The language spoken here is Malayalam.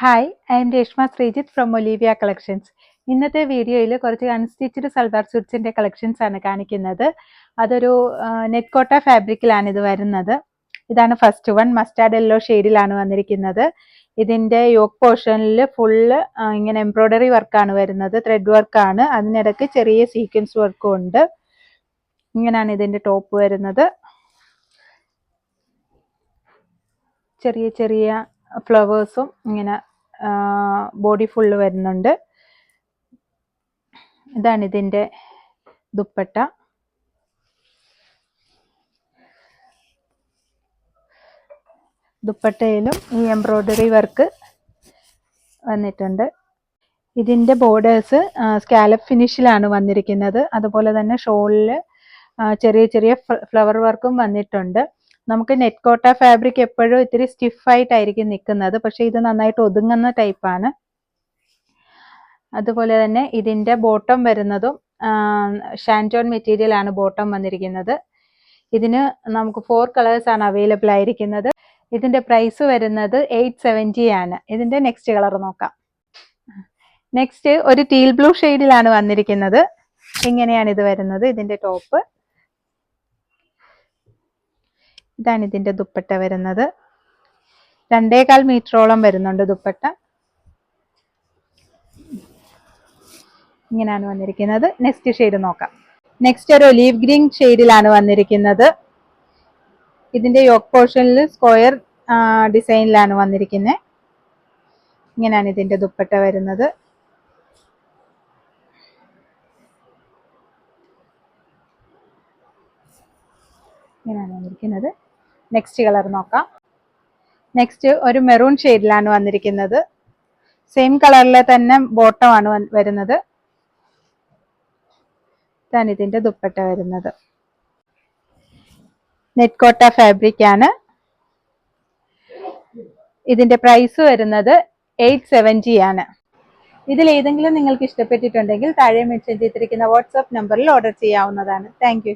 Hi I am Reshma Sreejith from Olivia collections ഇന്നത്തെ വീഡിയോയിൽ കുറച്ച് അൺസ്റ്റിച്ച്ഡ് സൽവാർ സ്യൂട്ട്സിന്റെ കളക്ഷൻസ് ആണ് കാണിക്കുന്നത്. അതൊരു നെറ്റ് കോട്ട ഫാബ്രിക്കിലാണ് ഇത് വരുന്നത്. ഇതാണ് ഫസ്റ്റ് വൺ മസ്റ്റാർഡ് യെല്ലോ ഷെയ്ഡിലാണ് വന്നിരിക്കുന്നത്. ഇതിന്റെ യോക്ക് പോർഷനിൽ ഫുള്ള് ഇങ്ങനെ എംബ്രോയ്ഡറി വർക്കാണ് വരുന്നത്. ത്രെഡ് വർക്കാണ് അതിനിടയ്ക്ക് ചെറിയ സീക്വൻസ് വർക്കും ഉണ്ട്. ഇങ്ങനെയാണ് ഇതിന്റെ ടോപ്പ് വരുന്നത്. ചെറിയ ചെറിയ ഫ്ലവേഴ്സും ഇങ്ങനെ ബോഡി ഫുള്ള് വരുന്നുണ്ട്. ഇതാണ് ഇതിന്റെ ദുപ്പട്ട. ദുപ്പട്ടയിലും ഈ എംബ്രോയ്ഡറി വർക്ക് വന്നിട്ടുണ്ട്. ഇതിന്റെ ബോർഡേഴ്സ് സ്കാലപ്പ് ഫിനിഷിലാണ് വന്നിരിക്കുന്നത്. അതുപോലെ തന്നെ ഷോളിൽ ചെറിയ ചെറിയ ഫ്ലവർ വർക്കും വന്നിട്ടുണ്ട്. നമുക്ക് നെറ്റ് കോട്ട ഫാബ്രിക് എപ്പോഴും ഇത്തിരി സ്റ്റിഫായിട്ടായിരിക്കും നിൽക്കുന്നത് പക്ഷെ ഇത് നന്നായിട്ട് ഒതുങ്ങുന്ന ടൈപ്പാണ് അതുപോലെ തന്നെ ഇതിന്റെ ബോട്ടം വരുന്നതും ഷാന്റോൺ മെറ്റീരിയൽ ആണ് ബോട്ടം വന്നിരിക്കുന്നത്. ഇതിന് നമുക്ക് ഫോർ കളേഴ്സ് ആണ് അവൈലബിൾ ആയിരിക്കുന്നത്. ഇതിന്റെ പ്രൈസ് വരുന്നത് എയ്റ്റ് സെവന്റി ആണ്. ഇതിന്റെ നെക്സ്റ്റ് കളർ നോക്കാം. നെക്സ്റ്റ് ഒരു ടീൽ ബ്ലൂ ഷെയ്ഡിലാണ് വന്നിരിക്കുന്നത്. ഇങ്ങനെയാണ് ഇത് വരുന്നത് ഇതിന്റെ ടോപ്പ് ഇതാണ് ഇതിന്റെ ദുപ്പട്ട വരുന്നത്. രണ്ടേകാൽ മീറ്ററോളം വരുന്നുണ്ട് ദുപ്പട്ട. ഇങ്ങനെയാണ് വന്നിരിക്കുന്നത്. നെക്സ്റ്റ് ഷെയ്ഡ് നോക്കാം. നെക്സ്റ്റ് ഒരു ഒലീവ് ഗ്രീൻ ഷെയ്ഡിലാണ് വന്നിരിക്കുന്നത്. ഇതിന്റെ യോക്ക് പോർഷനിൽ സ്ക്വയർ ഡിസൈനിലാണ് വന്നിരിക്കുന്നത് ഇങ്ങനെയാണ് ഇതിന്റെ ദുപ്പട്ട വരുന്നത്. ഇങ്ങനെയാണ് വന്നിരിക്കുന്നത്. നെക്സ്റ്റ് കളർ നോക്കാം. നെക്സ്റ്റ് ഒരു മെറൂൺ ഷെയ്ഡിലാണ് വന്നിരിക്കുന്നത്. സെയിം കളറിലെ തന്നെ ബോട്ടമാണ് വരുന്നത്. ഇതാണ് ദുപ്പട്ട വരുന്നത്. നെറ്റ് കോട്ട ഫാബ്രിക് ആണ്. ഇതിന്റെ പ്രൈസ് വരുന്നത് എയ്റ്റ് സെവന്റി ആണ്. ഇതിൽ ഏതെങ്കിലും നിങ്ങൾക്ക് ഇഷ്ടപ്പെട്ടിട്ടുണ്ടെങ്കിൽ താഴെ മെൻഷൻ ചെയ്തിരിക്കുന്ന വാട്സാപ്പ് നമ്പറിൽ ഓർഡർ ചെയ്യാവുന്നതാണ്. താങ്ക്